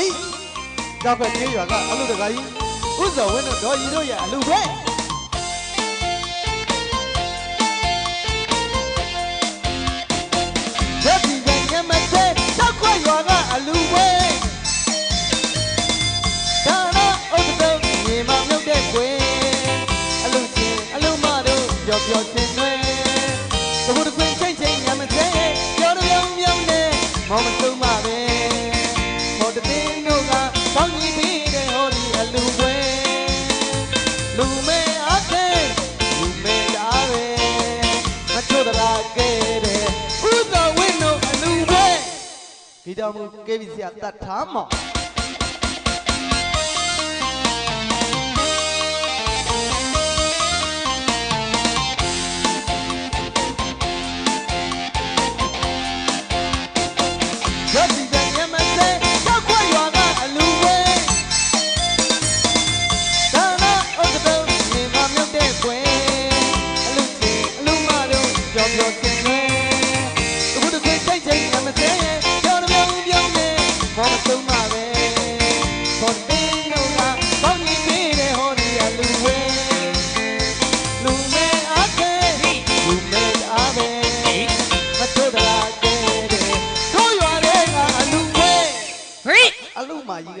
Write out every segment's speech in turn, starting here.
ဟိကြောက်ဖက်သေးရွာကအလူတကာကြီးဥဇော်ဝင်းတို့ဒေါ်ရီတို့ရဲ့အလူပဲရက်ဒီရဲ့ရမတဲ့ကြောက်ခွက်ရွာကအလူပဲဒါတော့ဥဇော်မြေမမြုပ်တဲ့ခွေအလူချင်းအလူမတို့ပျော်ပျော်ချင်းတွေသဘူတခွင်ချင်းချင်းရမတဲ့ပြောရုံရုံနဲ့မောင်မဆုံးမ ඊට අමු රුක්කේ 27 තාම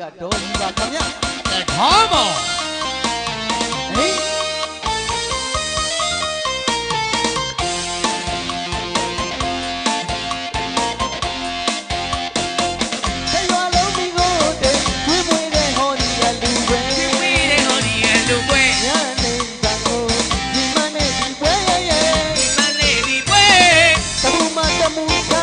ကဒေါ်ကြီးပါခင်ဗျတခါမောင်ဟေးမူက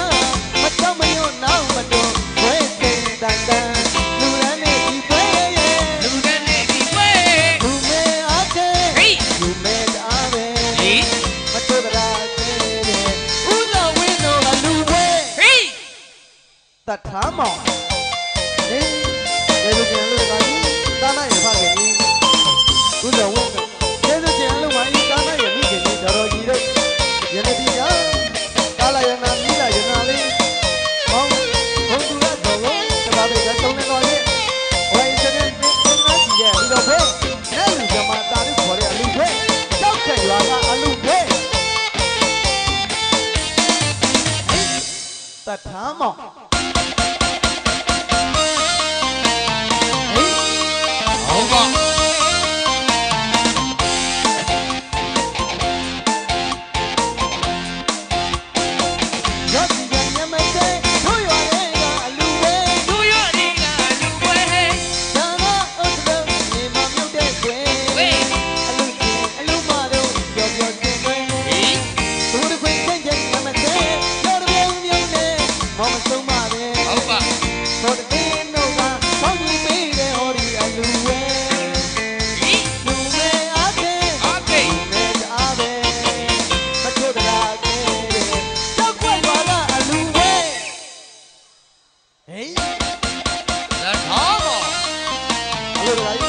တထားမောင်နေရေလူကျင်လူတိုင်းတာနိုင်ဖခင်ကြီးကုသဝတ် Por.